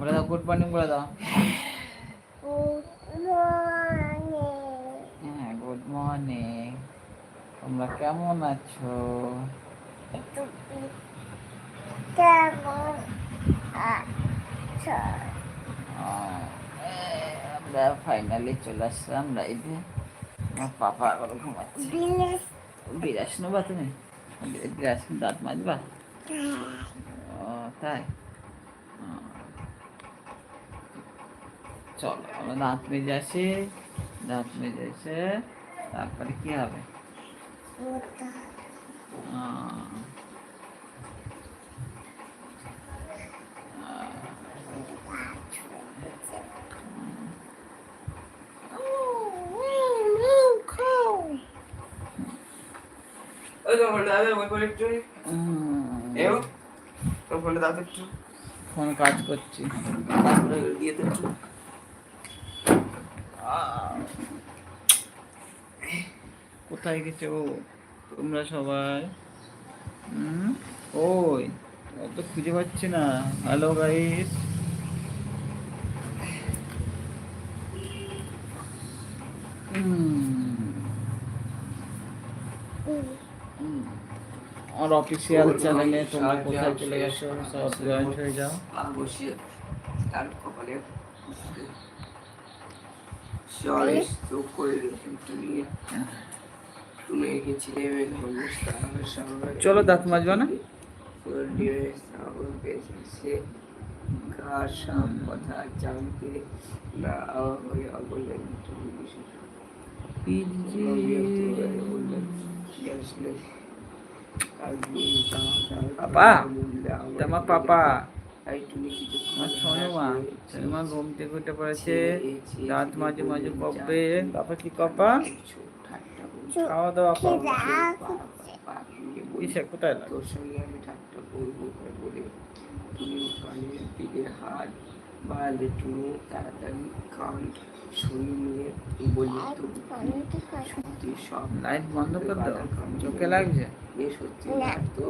বলে দাও good morning বলে দাও। হ্যাঁ গুড মর্নিং তোমরা কেমন আছো? আমরা ফাইনালি চলে আসলাম আমার পাপা এখন ঘুমাচ্ছে। বিরাস। নেবা তুমি? বিরাস দাঁত মাজবা? ও তাই? চলো আমরা দাঁত মেজে আসি দাঁত মেজে এসে তারপরে কি হবে? ফোন কাজ করছি। তারপরে আহ, কোথায় গেছে ও? তোমরা সবাই? ওই ও তো খুঁজে পাচ্ছি না। হ্যালো গাইস আমার অফিসিয়াল চ্যানেলে তোমরা কোথায় চলে গেছো? সব জয়েন্ট হয়ে যাও। আর বসিয়ে তার কপালে শহরে চোখ করে রেখে তুমি গেছিলে চলো দাঁত মাজবা না? কার সব কথা জানতে না হয়ে বললেন তুমি পাপা, তোমার পাপা। আমার আমার শোনো মা মা ঘুম থেকে উঠে পড়েছে দাঁত মাঝে মাঝে কপে। তারপর কি কপা? খাওয়া দাওয়া করো কিসে কোথায় লাগে তোর সঙ্গে আমি ঠাট্টা করব করে বলে তুমি কানের দিকে হাত বাড়ালে তুমি তাড়াতাড়ি কান শুনে নিয়ে বলি তো সত্যি সব লাইট বন্ধ করে দাও চোখে লাগছে? এ সত্যি তো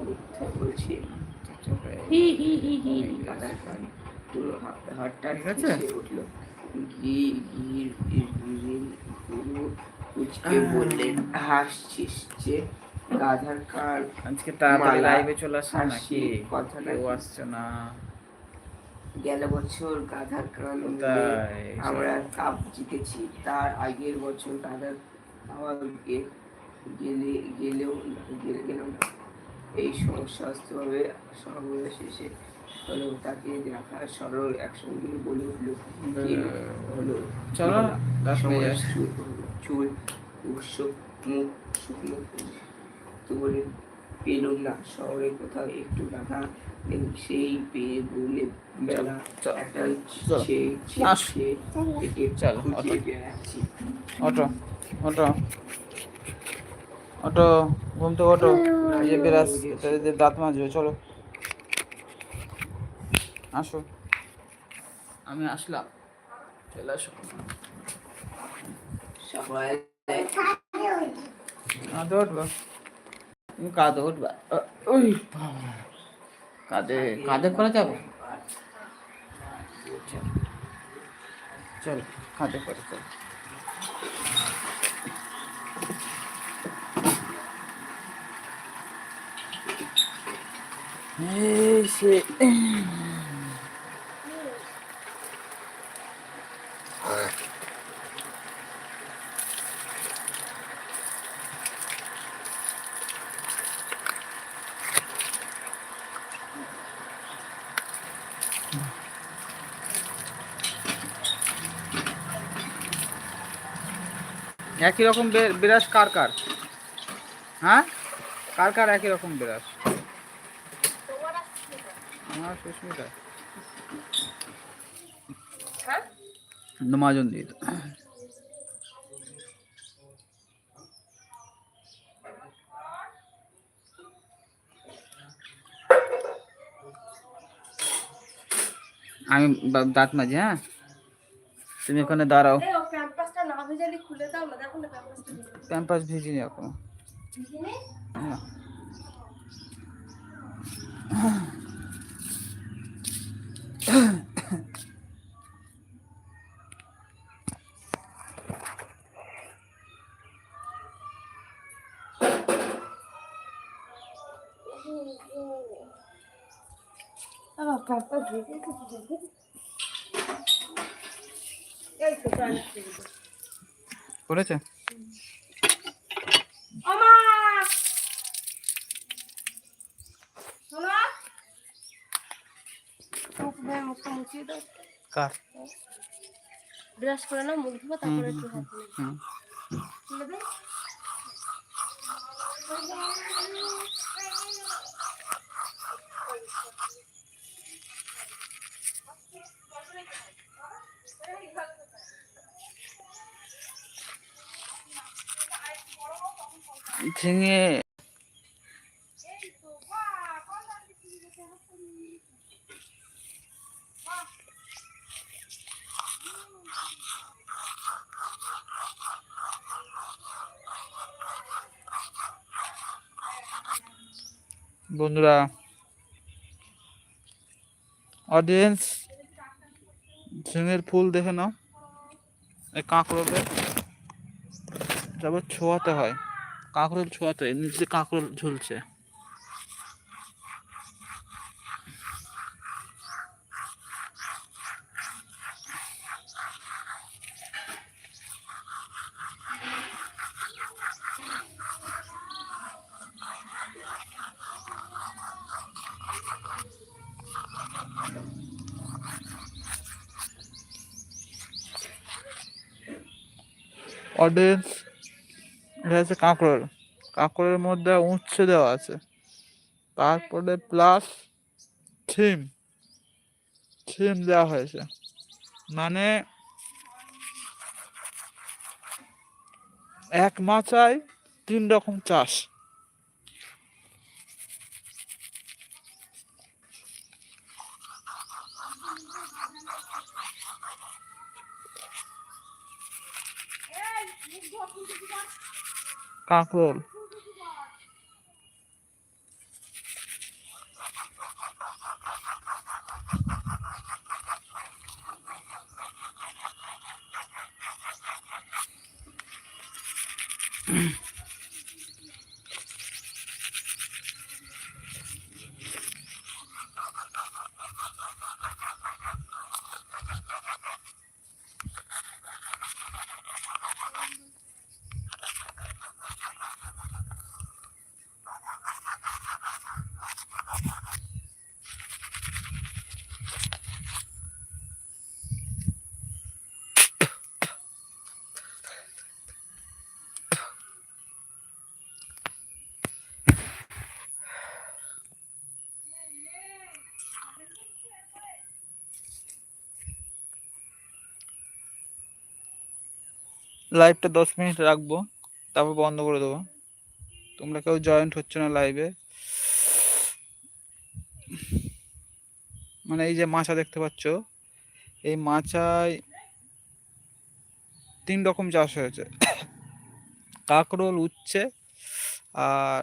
মিথ্যা বলছি গাদার কান পুরো হাতটা ঠিক আছে? উঠল। ঘি ঘির ঘির পুরো কুচকে বললেন হাসছিস যে গাধার কান আজকে তাড়াতাড়ি লাইভে চলে আসছে নাকি? হাসি, কথা কেউ নাকি? আসছে না। গেল বছর গাধার কান আমরা কাপ জিতেছি। তার আগের বছর গাধার আমাকে গেলে গেলেও গেলে গেল না। এই সমস্যা বাস্তবে সর্বদা শেষে হলো তাকে দেখা সরল একসঙ্গে বলে উঠল কি হলো? চলো চুল উৎসব মুখ শুকনো তো বলে পেলুম না শহরে কোথাও একটু দেখা সেই পেয়ে বলে বেলা চল, একটা একে অটো। অটো। অটো ঘুম থেকে অটো যে বেরাস এদের দাঁত মাজবে চলো। আসো। আমি আসলাম। চলে আসো। সবাই। কাঁধে উঠবা? তুমি কাঁধে উঠবা। ওই। কাঁধে কাঁধে করে যাব? চল কাঁধে করে চল এই সে একই রকম বে- বিরাস কার কার হ্যাঁ কার কার একই রকম বিরাস আমার সুস্মিতা নমাজন দিয়ে দাও। আমি বা- দাঁত মাঝে হ্যাঁ তুমি ওখানে দাঁড়াও এই ও ক্যাম্পাসটা না ভেজালি খুলে দাও না দেখো না ক্যাম্পাসটা ক্যাম্পাস ভিজিনি এখনও ভিজে না। পারপাস দেখে এই তো প্রাণী করেছে? কার? ব্রাশ করে নাও মুখ ধোবো তারপরে একটু হাত নেবে ঝিঙে। বন্ধুরা অডিয়েন্স ঝিঙের ফুল দেখে নাও। এই কাঁকড়োলে তারপর ছোঁয়াতে হয়। কাঁকরোল ছোঁয়াতে নিচে কাঁকরোল ঝুলছে। অডিয়েন্স এটা হচ্ছে কাঁকড়ের। কাঁকড়ের মধ্যে উচ্ছে দেওয়া আছে। তারপরে প্লাস থিম থিম দেওয়া হয়েছে। মানে এক মাচায় তিন রকম চাষ। কাঁকরোল লাইভটা দশ মিনিট রাখব, তারপর বন্ধ করে দেবো। তোমরা কেউ জয়েন্ট হচ্ছে না লাইভে মানে এই যে মাছা দেখতে পাচ্ছ, এই মাচায় তিন রকম চাষ হয়েছে। কাঁকরোল উচ্ছে আর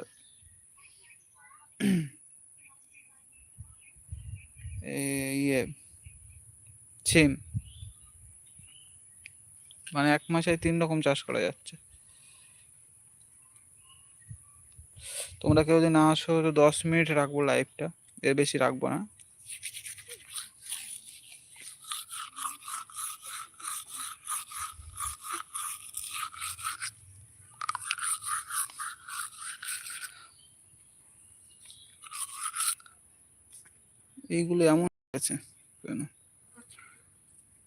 ইয়ে ছিম। মানে এক মাসে তিন রকম চাষ করা যাচ্ছে। তোমরা কেউ যদি না আসো, তো দশ মিনিট রাখব লাইভটা এর বেশি রাখব না। এইগুলো এমন আছে।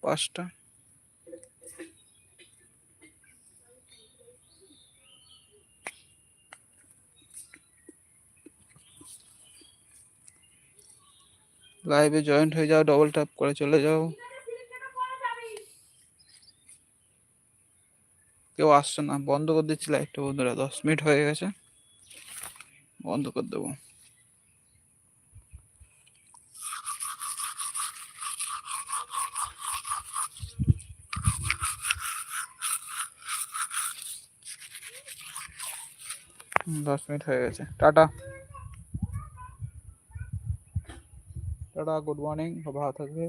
পাঁচটা। লাইভে জয়েন্ট হয়ে যাও ডবল ট্যাপ করে চলে যাও। কেউ আসছে না, বন্ধ করে দিচ্ছি লাইভটা বন্ধুরা, দশ মিনিট হয়ে গেছে। বন্ধ করে দেবো। দশ মিনিট হয়ে গেছে। টাটা। টাটা গুড মর্নিং ভালো থাকবে